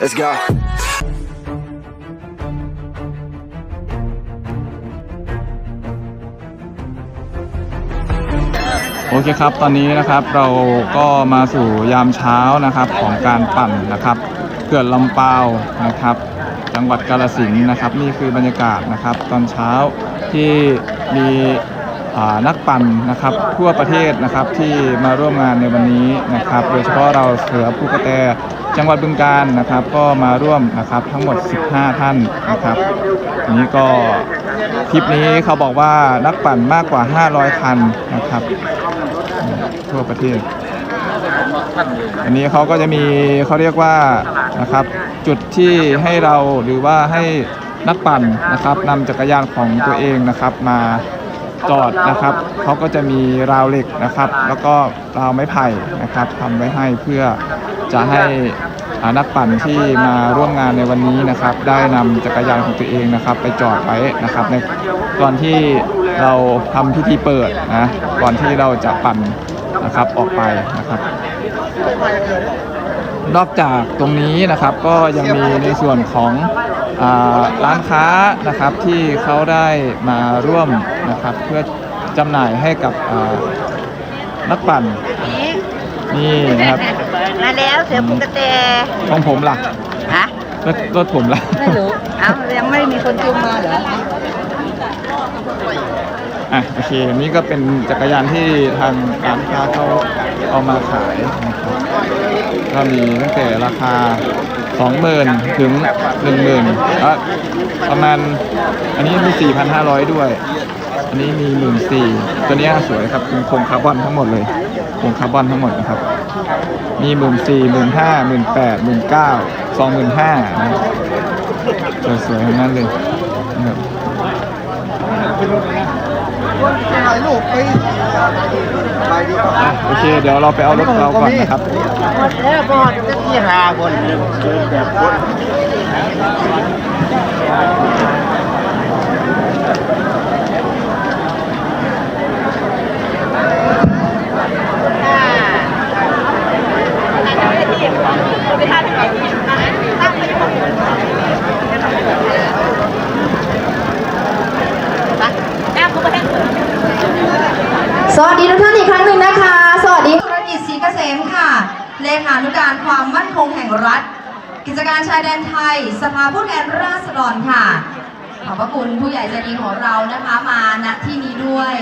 Let's go. โอเคครับ ตอนนี้นะครับเราก็มาสู่ยามเช้านะครับของการปั่นนะครับเขื่อนลำเปาวนะครับ จังหวัดกาฬสินธุ์นะครับ นี่คือบรรยากาศนะครับ ตอนเช้าที่มีนักปั่นนะครับทั่วประเทศนะครับที่มาร่วมงานในวันนี้นะครับ โดยเฉพาะเราเสือภูกระแต จังหวัดบึงกาฬนะครับ ก็มาร่วมนะครับทั้งหมด 15 ท่านนะครับอันนี้ก็ทริปนี้เขาบอกว่านักปั่นมากกว่า 500 คันนะครับ ทั่วประเทศ อันนี้เขาก็จะมีเขาเรียกว่านะครับ จุดที่ให้เราหรือว่าให้นักปั่นนะครับนำจักรยานของตัวเองนะครับมาจอดนะครับเขาก็จะมีราวเหล็กนะครับ แล้วก็ราวไม้ไผ่นะครับทำไว้ให้เพื่อ จะให้นักปั่นที่มาร่วมงานในวันนี้นะครับ ได้นำจักรยานของตัวเองนะครับ ไปจอดไว้นะครับ ในก่อนที่เราทำพิธีเปิดนะก่อนที่เราจะปั่นนะครับออกไปนะครับนอกจากตรงนี้นะครับก็ยังมีในส่วนของร้านค้านะครับที่เขาได้มาร่วมนะครับเพื่อจำหน่ายให้กับนักปั่น นี่นะครับมาแล้วเสือภูกระแตของผมล่ะฮะรถรถผมล่ะไม่รู้เอ้ายังไม่มีคนจูงมาเหรออะโอเคนี่ก็เป็นจักรยานที่ทางการค้าเขาเอามาขายนะครับก็มีตั้งแต่ราคา20,000ถึง10,000อะประมาณอันนี้มี4,500ด้วย อันนี้มี14,000ตัวเนี้ยสวยครับเป็นโครงคาร์บอนทั้งหมดเลย โครงคาร์บอนทั้งหมดนะครับ มี14,000 15,000 18,000 19,000 25,000นะครับสวยๆทั้งนั้นเลยนะครับโอเค เดี๋ยวเราไปเอารถเราก่อนนะครับแล้วก็จะที่หาคนเดินแบบ สวัสดีทุกท่านอีกครั้งหนึ่งนะคะ สวัสดีธุรกิจศรีเกษมค่ะ เลขานุการความมั่นคงแห่งรัฐ กิจการชายแดนไทย สภาผู้แทนราษฎรค่ะ ขอบพระคุณผู้ใหญ่ใจดีของเรานะคะมาณที่นี้ด้วย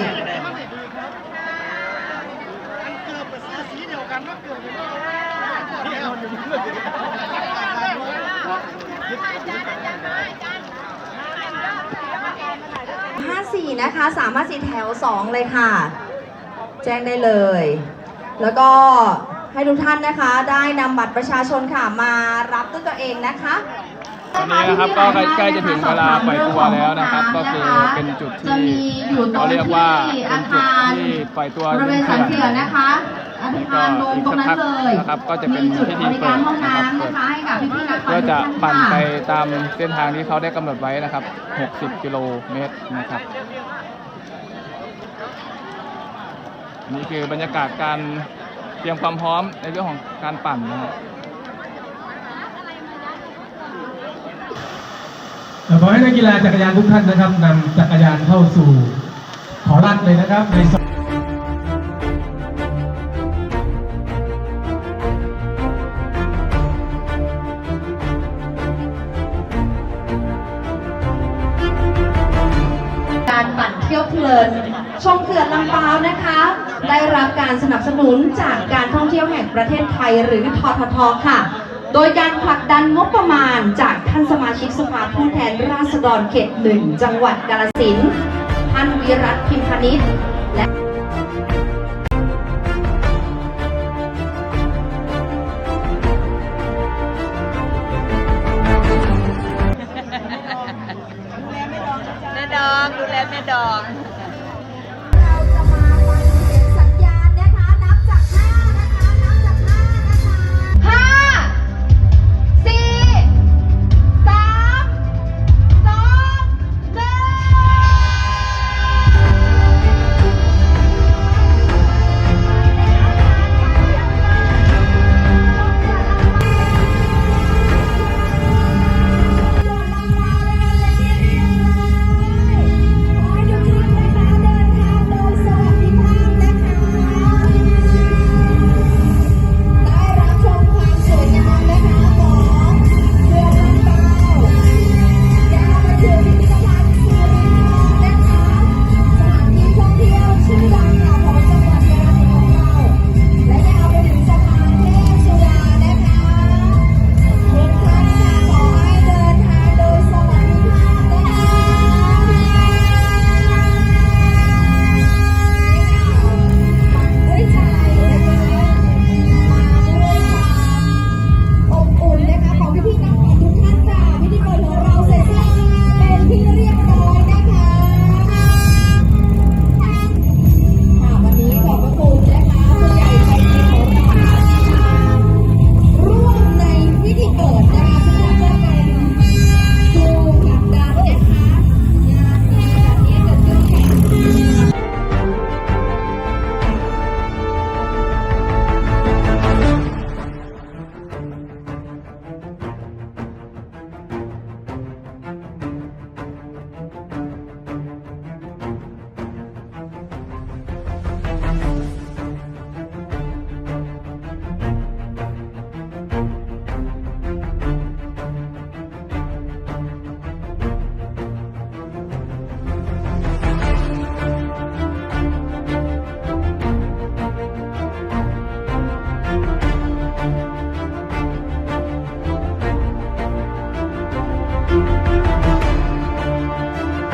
54 นะคะ สามารถสีแถว 2 เลยค่ะ แจ้งได้เลย แล้วก็ให้ทุกท่านนะคะได้นำบัตรประชาชนค่ะมารับด้วยตัวเองนะคะตอนนี้นะครับก็ใกล้ๆจะถึงเวลาปล่อยตัวแล้วนะครับ ก็คือเป็นจุดจะที่มีอยู่ตรเขางเรียกว่าที่เป็อานจุดคารที่ปล่อยตัวบริเวณสันเขื่อนนะคะอาแล้วก็คารลงอีกตรงสักนั้นพักเลยนะครับ ก็จะเป็นมีจุดพิบธีริเปิการดห้องนะครับน้ำนะคะให้กับพี่ๆนักปั่นก็จะทุกท่าปั่นไปค่ะตามเส้นทางที่เขาได้กำหนดไว้นะครับ 60 กิโลเมตรนะครับ นี่คือบรรยากาศการเตรียมความพร้อมในเรื่องของการปั่นนะครับ ขอให้นักกีฬาจักรยานทุกท่านนะครับนำจักรยานเข้าสู่ขอรัดเลยนะครับในโซนการปั่นเที่ยวเพลิน ชมเขื่อนลำปาวนะคะ ได้รับการสนับสนุนจากการท่องเที่ยวแห่งประเทศไทยหรือทททค่ะ โดยการผลักดันงบประมาณจากท่านสมาชิกสภาผู้แทนราษฎรเขตหนึ่งจังหวัดกาลสินท่านวิรัตพิมพนิษฐ์และ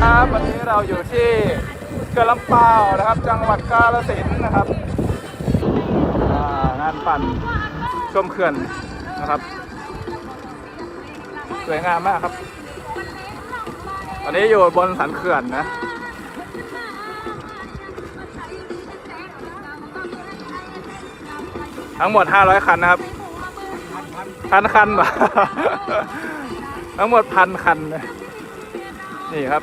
ครับตอยู่ที่เขื่อนลำเปานะครับ จังหวัดกาฬสินธุ์นะครับงานปั่นชมเขื่อนนะครับ สวยงามมากครับตอนนี้อยู่บนสันเขื่อนนะทั้งหมด 500 คันนะครับพันคันป่ะทั้งหมดพันคันเลยนี่ครับ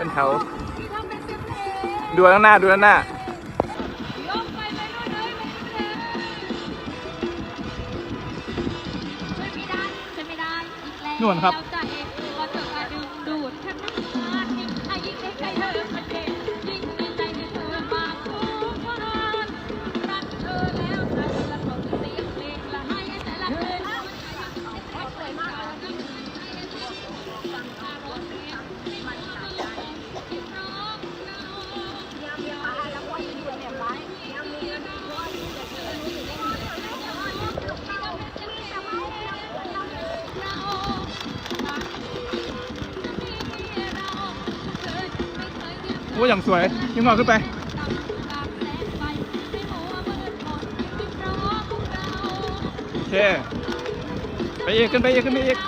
เป็นแถว ดูข้างหน้า ดูข้างหน้า นู่นครับ อย่างสวยยิ่งงอขึ้นไปโอเคไปอีกขึ้นไปอีกขึ้นไปอีก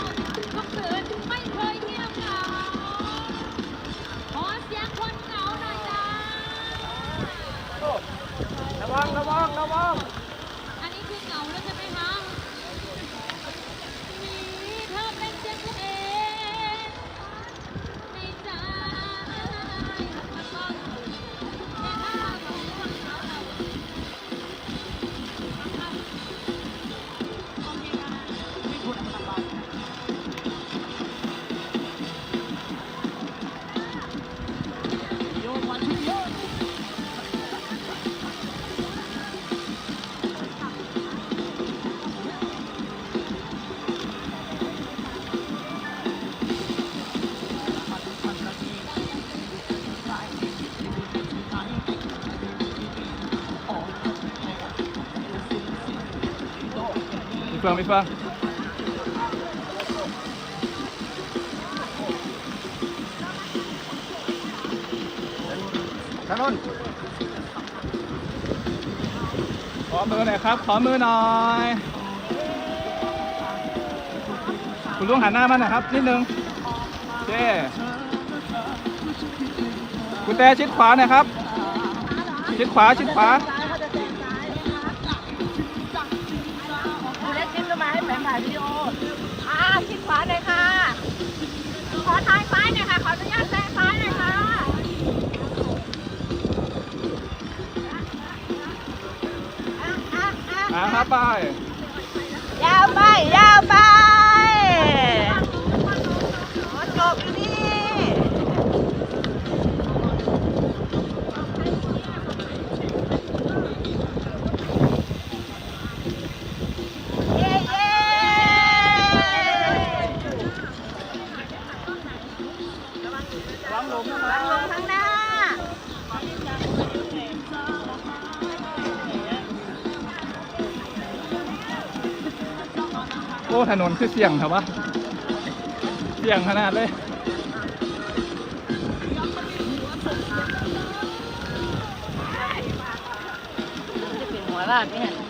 มีเฟืองมีเฟืองถนนขอมือหน่อยครับ ขอมือหน่อย คุณลุงหันหน้ามาหน่อยครับ นิดนึงโอเคคุณแต่ชิดขวาหน่อยครับ ชิดขวา ชิดขวา ชิดขวาเลยค่ะ ขอทายซ้ายหน่อยค่ะ ขออนุญาตแซงซ้ายหน่อยค่ะ อะอะอะอ่าครับไป ยาวไป ยาวไป ถนนคือเสี่ยงครับวะเสี่ยงขนาดเลยเป็นหัวลาดเนี่ย